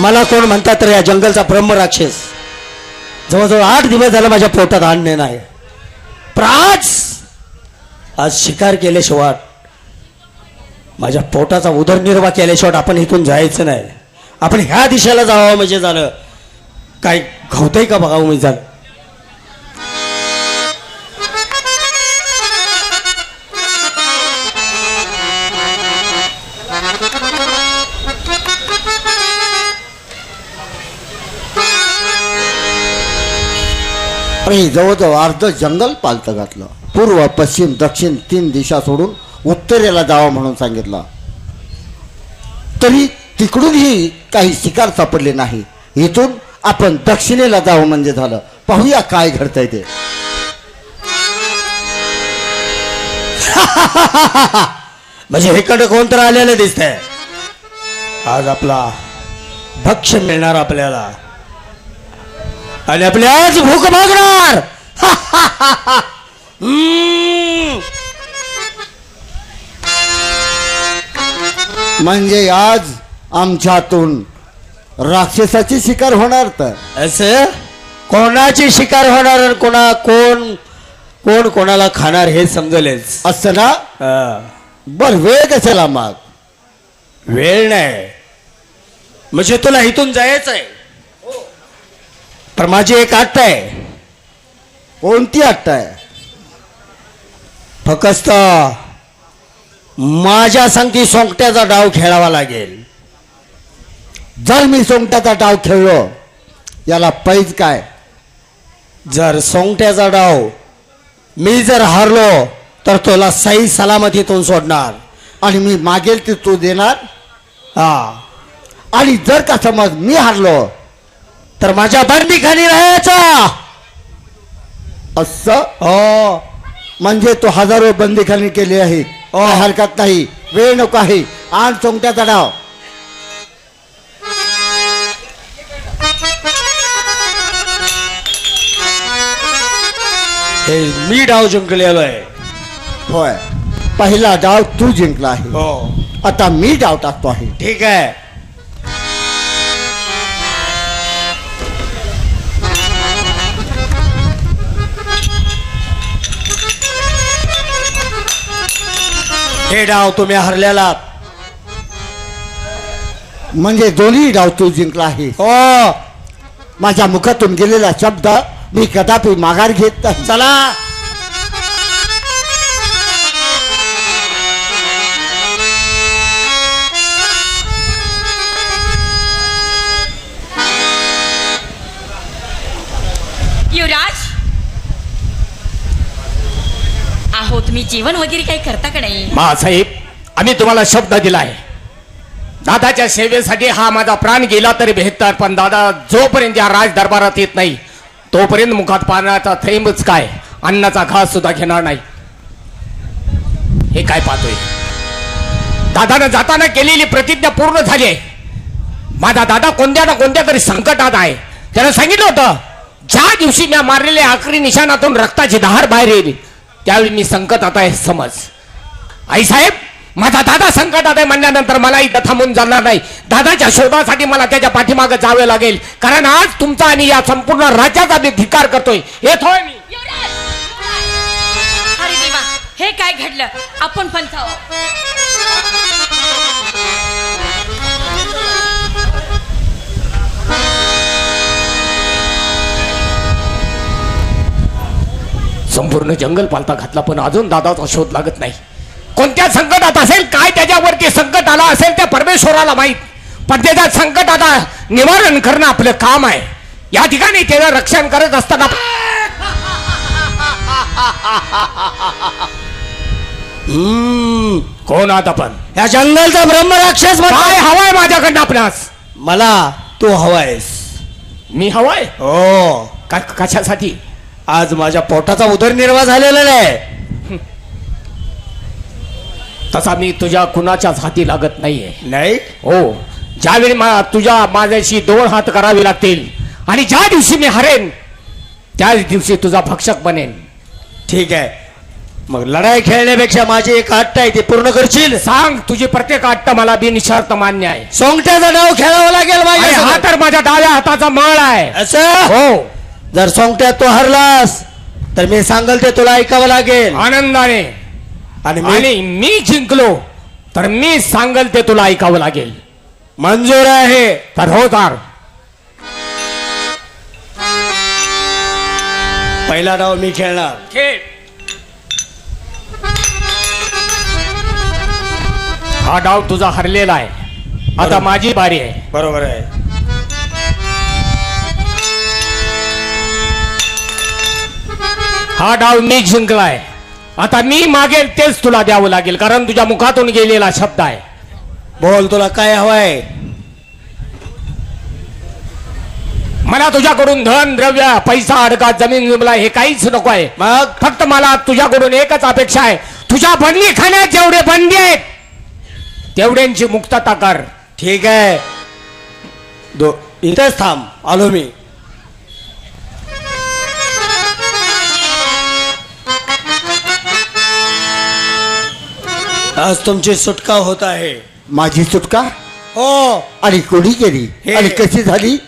मला कोण म्हणतात तर या जंगलचा ब्रह्म राक्षस? जवळजवळ आठ दिवस झाला माझ्या पोटात आणणे नाही. पण आज आज शिकार केल्याशिवाय माझ्या पोटाचा उदरनिर्वाह केल्याशिवाय आपण इथून जायचं नाही. आपण ह्या दिशेला जावं म्हणजे झालं. काय घावतंय का बघावं म्हणजे झालं आणि जवळजवळ अर्ध जंगल पालतं घातलं. पूर्व पश्चिम दक्षिण तीन दिशा सोडून उत्तरेला जावं म्हणून सांगितलं. तरी तिकडूनही काही शिकार सापडले नाही. इथून आपण दक्षिणेला जावं म्हणजे झालं. पाहूया काय घडतंय ते. म्हणजे इकडे कोणतर आलेलं दिसतंय. आज आपला भक्ष मिळणार आपल्याला. आणि आपली आज भूक भागणार. म्हणजे आज आमच्यातून राक्षसाची शिकार होणार तर. असं? कोणाची शिकार होणार आणि कोणा कोण कोण कोणाला खाणार हे समजलेच. असं ना? हा. बर वेळ कशाला मग? वेळ नाही. म्हणजे तुला इथून जायचं आहे पण माझी एक आत्ता आहे. कोणती अट्ट आहे? फकस्त माझ्या संगती सोंगट्याचा डाव खेळावा लागेल. जर मी सोंगट्याचा डाव खेळलो याला पैज काय? जर सोंगट्याचा डाव मी जर हारलो तर तुला सही सलामतीतून सोडणार. आणि मी मागेल ते तू देणार? हा. आणि जर का समज मी हारलो तर माझ्या बंदीखाली राहायचा. असं? हो. म्हणजे तो हजारो बंदीखाने केली आहेत हो. हरकत नाही. वेळ नको आहे. आण सोंगट्याचा डाव. हे मी डाव जिंकलेलो आहे. होय. पहिला डाव तू जिंकला आहे. हो. आता मी डाव टाकतो आहे. ठीक आहे. हे डाव तुम्ही हरलेला. म्हणजे दोन्ही डाव तू जिंकला आहे हो. माझ्या मुखातून गेलेला शब्द मी कदापि माघार घेत नाही. चला. जेवण वगैरे काही करता का नाही? मासाहेब आम्ही तुम्हाला शब्द दिला आहे दादाच्या सेवेसाठी हा माझा प्राण गेला तरी बेहतर पण दादा जोपर्यंत या राज दरबारात येत नाही तोपर्यंत मुखात पाण्याचा थेंबच काय अन्नाचा घास सुद्धा घेणार नाही. हे काय पाहतोय? दादानं जाताना केलेली प्रतिज्ञा पूर्ण झाली आहे. माझा दादा कोणत्या ना कोणत्या तरी संकटात आहे. त्यानं सांगितलं होतं ज्या दिवशी मी मारलेल्या आखरी निशाणातून रक्ताची धार बाहेर येईल त्यावेळी मी संकटात आहे समज. आई साहेब माझा दादा संकटात आहे म्हणल्यानंतर मला इथं थांबून जाणार नाही. दादाच्या शोधासाठी मला त्याच्या पाठीमागे जावे लागेल. कारण आज तुमचा आणि या संपूर्ण राज्याचा मी धिकार करतोय. येतोय मी. अरे देवा हे काय घडलं? आपण पण संपूर्ण जंगल पालता घातला पण अजून दादाचा शोध लागत नाही. कोणत्या संकटात असेल काय त्याच्यावरती संकट आला असेल त्या परमेश्वराला माहीत. पण त्याच्या संकटाचा निवारण करणं आपलं काम आहे. या ठिकाणी त्याचं रक्षण करत असताना. कोण आहात आपण? या जंगलचा ब्रह्मराक्षस काय हवाय माझ्याकडनं आपणास मला तू हवायस मी हवाय हो. का- कशासाठी? आज माझ्या पोटाचा उदरनिर्वाह झालेला नाही. तसा मी तुझ्या कुणाच्याच हाती लागत नाहीये. नाही? हो. ज्यावेळी मा तुझ्या माझ्याशी दोन हात करावे लागतील आणि ज्या दिवशी मी हरेन त्याच दिवशी तुझा भक्षक बनेन. ठीक आहे. मग लढाई खेळण्यापेक्षा माझी एक अट्ट आहे ती पूर्ण करशील? सांग तुझी प्रत्येक अट्ट मला बिनशर्त मान्य आहे. सोंगट्याचं नाव खेळावं लागेल हा तर माझ्या डाव्या हाताचा मळ आहे. असं? हो. जर सोंगट्यात तो हरलास तर मी सांगल ते तुला ऐकावं लागेल. आनंदाने. आणि मी आणि मी जिंकलो तर मी सांगल ते तुला ऐकावं लागेल. मंजूर आहे. तर हो तर पहिला डाव मी खेळणार. खेळ. हा डाव तुझा हरलेला आहे. आता. माझी बारी आहे. बरोबर आहे. हा डाव मी जिंकलाय. आता मी मागेल तेच तुला द्यावं लागेल कारण तुझ्या मुखातून गेलेला शब्द आहे. बोल तुला काय हवंय? मला तुझ्याकडून धन द्रव्य पैसा अडका जमीन जुमला हे काहीच नको आहे मग? फक्त मला तुझ्याकडून एकच अपेक्षा आहे. तुझ्या बंदी खाण्यात जेवढे बंदी आहेत तेवढ्यांची मुक्तता कर. ठीक आहे. दो इथेच थांब. आलो मी. आज तुमची सुटका होत आहे. माझी सुटका? हो. आणि कोणी केली? हे- आणि कशी झाली?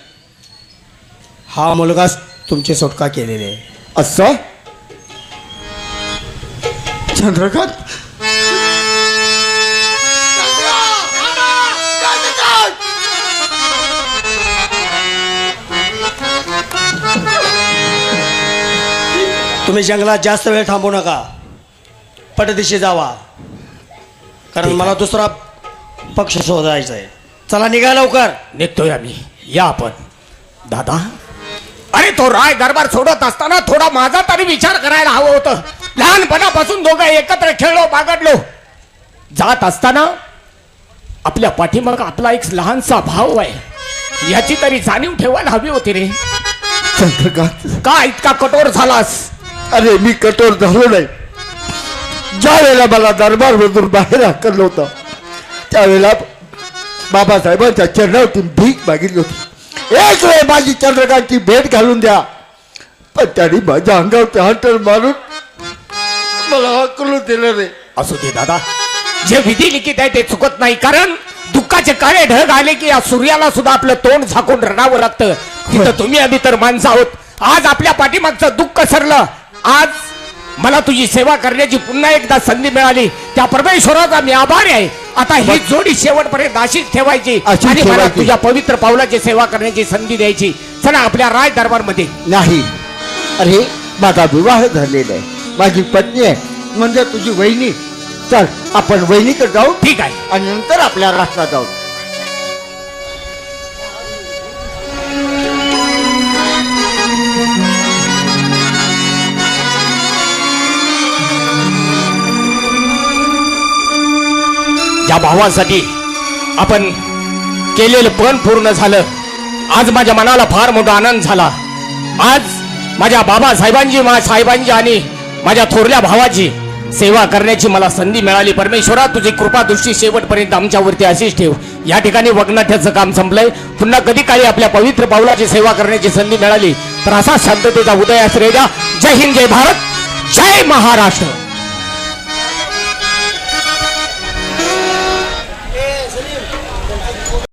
हा मुलगाच तुमची सुटका केलेली आहे. असं? चंद्रकांत? तुम्ही जंगलात जास्त वेळ थांबू नका. पटदिशी जावा. कारण मला दुसरा पक्ष शोधायचा आहे. चला निघा लवकर. निघतोय आम्ही. या आपण. दादा? अरे तो राय दरबार सोडत असताना थोडा माझा तरी विचार करायला हवं होतं. लहानपणापासून दोघं एकत्र खेळलो बागडलो. जात असताना आपल्या पाठीमाग आपला एक लहानसा भाव आहे. याची तरी जाणीव ठेवायला हवी होती रे. चंद्रकांत. का इतका कठोर झालास? अरे मी कठोर झालो नाही. ज्या वेळेला मला दरबार मधून बाहेर हाकललं होतं त्यावेळेला बाबासाहेबांच्या चरणावरती भीक मागितली होती. एक वेळ माझी चंद्रकांतची भेट घालून द्या. पण त्यांनी माझ्या अंगावरती हंटर मारून मला हाकलून दिलं रे असू दे दादा. जे विधी लिखित आहे ते चुकत नाही कारण दुःखाचे काळे ढग आले की या सूर्याला सुद्धा आपलं तोंड झाकून रडावं लागतं. तिथं तुम्ही आम्ही तर माणसं आहोत. आज आपल्या पाठीमागचं दुःख सरलं. आज मला तुझी सेवा करण्याची पुन्हा एकदा संधी मिळाली. त्या परमेश्वराचा मी आभारी आहे. आता ही जोडी शेवटपर्यंत अशीच ठेवायची आणि मला. तुझ्या पवित्र पावलाची सेवा करण्याची संधी द्यायची. चला आपल्या राज दरबारमध्ये नाही. अरे माझा विवाह झालेला आहे. माझी पत्नी आहे. म्हणजे तुझी वहिनी. चल आपण वहिनीकडे जाऊ. ठीक आहे. आणि नंतर आपल्या राष्ट्रात जाऊ. या भावासाठी आपण केलेलं पण पूर्ण झालं. आज माझ्या मनाला फार मोठा आनंद झाला. आज माझ्या बाबासाहेबांची मा साहेबांची आणि माझ्या थोरल्या भावाची सेवा करण्याची मला संधी मिळाली. परमेश्वरा तुझी कृपा दृष्टी शेवटपर्यंत आमच्यावरती अशीच ठेव. या ठिकाणी वगनाट्याचं काम संपलंय. पुन्हा कधी काही आपल्या पवित्र पावलाची सेवा करण्याची संधी मिळाली तर असा शांततेचा उदय आश्रय द्या. जय हिंद जय भारत जय महाराष्ट्र.